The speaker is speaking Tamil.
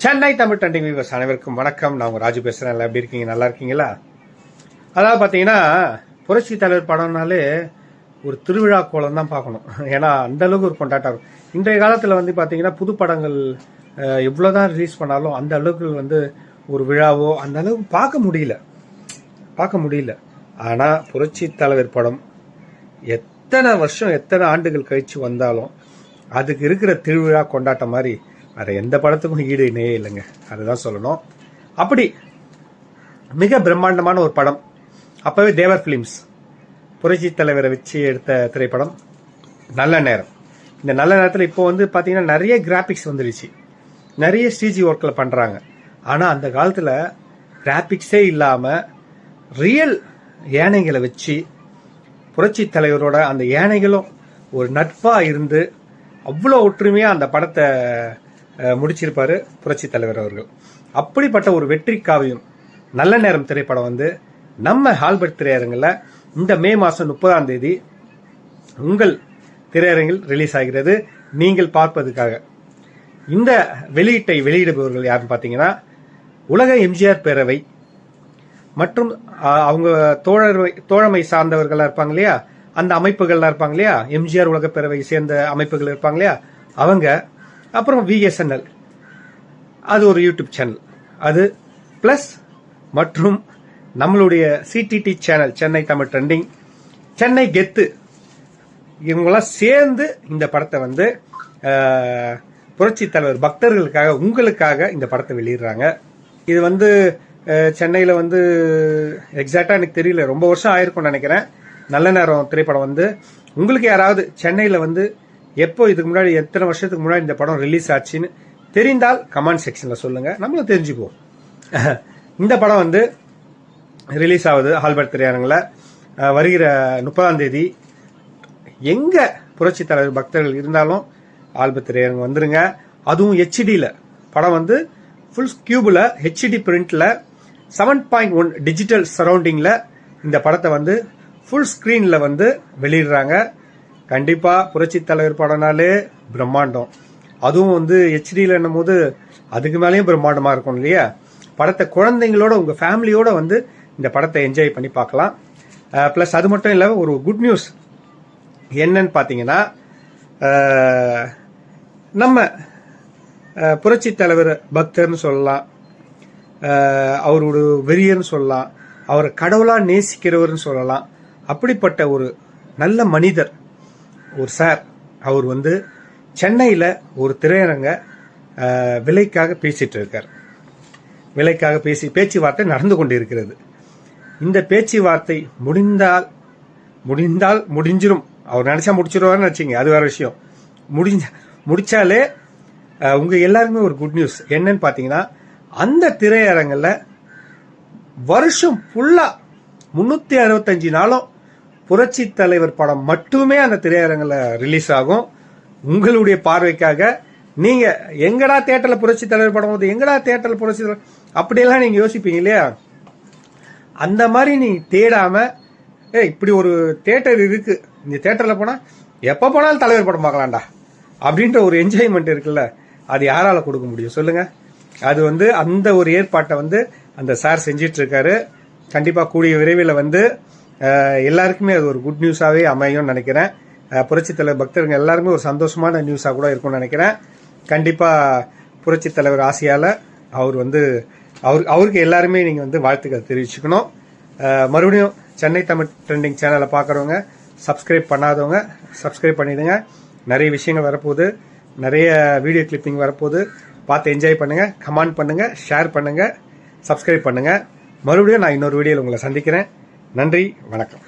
சென்னை தமிழ் டண்டிங் வியூவர்ஸ் அனைவருக்கும் வணக்கம். நான் உங்கள் ராஜு பேசுகிறேன் எல்லாம் எப்படி இருக்கீங்க? நல்லா இருக்கீங்களா? அதாவது பார்த்தீங்கன்னா புரட்சி தலைவர் படம்னாலே ஒரு திருவிழா கோலம் தான் பார்க்கணும். ஏன்னா அந்த அளவுக்கு ஒரு கொண்டாட்டம் இருக்கும். இன்றைய காலத்தில் வந்து பார்த்தீங்கன்னா புது படங்கள் அஹ், ரிலீஸ் பண்ணாலும் அந்த அளவுக்கு வந்து ஒரு விழாவோ அந்த அளவுக்கு பார்க்க முடியல. பார்க்க முடியல. ஆனால் புரட்சி தலைவர் படம் எத்தனை வருஷம் எத்தனை ஆண்டுகள் கழிச்சு வந்தாலும் அதுக்கு இருக்கிற திருவிழா கொண்டாட்டம் மாதிரி அதை எந்த படத்துக்கும் ஈடு இணையே இல்லைங்க. அதுதான் சொல்லணும். அப்படி மிக பிரம்மாண்டமான ஒரு படம். அப்போவே தேவர் ஃபிலிம்ஸ் புரட்சி தலைவரை வச்சு எடுத்த திரைப்படம். நல்ல நேரம். இந்த நல்ல நேரத்தில் இப்போ வந்து பார்த்தீங்கன்னா நிறைய கிராபிக்ஸ் வந்துருச்சு. நிறைய ஸ்டிஜி ஒர்க்கில் பண்ணுறாங்க ஆனால் அந்த காலத்தில் கிராபிக்ஸே இல்லாமல் ரியல் யானைகளை வச்சு புரட்சி தலைவரோட அந்த யானைகளும் ஒரு நட்பாக இருந்து அவ்வளோ ஒற்றுமையாக அந்த படத்தை முடிச்சிருப்பாரு புரட்சி தலைவர் அவர்கள். அப்படிப்பட்ட ஒரு வெற்றி காவியம் நல்ல நேரம் திரைப்படம் வந்து நம்ம ஹால்பர்ட் திரையரங்கில் இந்த மே மாதம் முப்பதாம் தேதி உங்கள் திரையரங்கில் ரிலீஸ் ஆகிறது. நீங்கள் பார்ப்பதற்காக இந்த வெளியீட்டை வெளியிடுபவர்கள் யாருன்னு பார்த்தீங்கன்னா உலக எம்ஜிஆர் பேரவை மற்றும் அவங்க தோழர் தோழமை சார்ந்தவர்களாக இருப்பாங்க இல்லையா? அந்த அமைப்புகள்லாம் இருப்பாங்க இல்லையா? எம்ஜிஆர் உலக பேரவை சேர்ந்த அமைப்புகள் இருப்பாங்க இல்லையா? அவங்க அப்புறம் விஎஸ்என்எல் அது ஒரு யூடியூப் சேனல் அது ப்ளஸ் மற்றும் நம்மளுடைய CTT channel Chennai Tamil trending Chennai கெத்து இவங்களாம் சேர்ந்து இந்த படத்தை வந்து புரட்சி தலைவர் பக்தர்களுக்காக உங்களுக்காக இந்த படத்தை வெளியிடுறாங்க. இது வந்து சென்னையில் வந்து எக்ஸாக்டாக எனக்கு தெரியல. ரொம்ப வருஷம் ஆயிருக்கும்னு நினைக்கிறேன். நல்ல நேரம் திரைப்படம் வந்து. உங்களுக்கு யாராவது சென்னையில் வந்து எப்போ இதுக்கு முன்னாடி எத்தனை வருஷத்துக்கு முன்னாடி இந்த படம் ரிலீஸ் ஆச்சுன்னு தெரிந்தால் கமெண்ட் செக்ஷன்ல சொல்லுங்க. நம்மளும் தெரிஞ்சுக்குவோம். இந்த படம் வந்து ரிலீஸ் ஆகுது ஹால்பர்ட் திரையரங்கில். வருகிற முப்பதாம் தேதி. எங்க புரட்சி தலைவர் பக்தர்கள் இருந்தாலும் ஆல்பத் திரையரங்கு வந்துருங்க. அதுவும் ஹெச்டியில் படம் வந்து ஃபுல் கியூபில் ஹெச்டி பிரிண்டில் செவன் பாயிண்ட் ஒன் டிஜிட்டல் சரௌண்டிங்கில் இந்த படத்தை வந்து ஃபுல் ஸ்க்ரீனில் வந்து வெளியிடுறாங்க. கண்டிப்பாக புரட்சி தலைவர் படம்னாலே பிரம்மாண்டம். அதுவும் வந்து ஹெச்டியில் என்னும் போது அதுக்கு மேலேயும் பிரம்மாண்டமாக இருக்கும் இல்லையா? படத்தை குழந்தைங்களோட உங்கள் ஃபேமிலியோட வந்து இந்த படத்தை என்ஜாய் பண்ணி பார்க்கலாம். ப்ளஸ் அது மட்டும் இல்லை ஒரு குட் நியூஸ் என்னன்னு பார்த்தீங்கன்னா நம்ம புரட்சி தலைவர் பக்தர்னு சொல்லலாம். அவரோட வெறியர்னு சொல்லலாம். அவரை கடவுளாக நேசிக்கிறவர்னு சொல்லலாம். அப்படிப்பட்ட ஒரு நல்ல மனிதர் ஒரு சார் அவர் வந்து சென்னையில் ஒரு திரையரங்க விலைக்காக பேசிட்டு இருக்கார். விலைக்காக பேசி பேச்சுவார்த்தை நடந்து கொண்டிருக்கிறது. இந்த பேச்சுவார்த்தை முடிந்தால் முடிந்தால் முடிஞ்சிரும். அவர் நினச்சா முடிச்சிருவாருன்னு வச்சுங்க அது வேற விஷயம். முடிஞ்ச முடித்தாலே உங்கள் எல்லாருமே எல்லாருக்குமே ஒரு குட் நியூஸ் என்னன்னு பார்த்தீங்கன்னா அந்த திரையரங்கில் வருஷம் ஃபுல்லாக முந்நூற்றி அறுபத்தஞ்சு நாளும் புரட்சி தலைவர் படம் மட்டுமே அந்த திரையரங்கில் ரிலீஸ் ஆகும். உங்களுடைய பார்வைக்காக நீங்க எங்கடா தேட்டர்ல புரட்சி தலைவர் படம் வந்து எங்கடா தேட்டர்ல புரட்சி தலைவர் அப்படியெல்லாம் நீங்க யோசிப்பீங்க இல்லையா? அந்த மாதிரி நீ தேடாம ஏ இப்படி ஒரு தேட்டர் இருக்கு. இந்த தேட்டர்ல போனா எப்ப போனாலும் தலைவர் படம் பார்க்கலாம்டா. அப்படின்ற ஒரு என்ஜாய்மெண்ட் இருக்குல்ல அது யாரால கொடுக்க முடியும்? சொல்லுங்க. அது வந்து அந்த ஒரு ஏற்பாட்டை வந்து அந்த சார் செஞ்சிட்டு இருக்காரு கண்டிப்பா கூடிய விரைவில் வந்து எல்லாருக்குமே அது ஒரு குட் நியூஸாகவே அமையும்னு நினைக்கிறேன். புரட்சி தலைவர் பக்தர்கள் எல்லாருமே ஒரு சந்தோஷமான நியூஸாக கூட இருக்கும்னு நினைக்கிறேன். கண்டிப்பாக புரட்சி தலைவர் ஆசையால் அவர் வந்து அவர் அவருக்கு எல்லாருமே நீங்கள் வந்து வாழ்த்துக்கள் தெரிவிச்சுக்கணும். மறுபடியும் சென்னை தமிழ் ட்ரெண்டிங் சேனலை பார்க்குறவங்க சப்ஸ்கிரைப் பண்ணாதவங்க சப்ஸ்கிரைப் பண்ணிடுங்க. நிறைய விஷயங்கள் வரப்போகுது. நிறைய வீடியோ கிளிப்பிங் வரப்போகுது. பார்த்து என்ஜாய் பண்ணுங்கள் கமெண்ட் பண்ணுங்கள் ஷேர் பண்ணுங்கள் சப்ஸ்கிரைப் பண்ணுங்கள் மறுபடியும் நான் இன்னொரு வீடியோவில் உங்களை சந்திக்கிறேன். நன்றி வணக்கம்.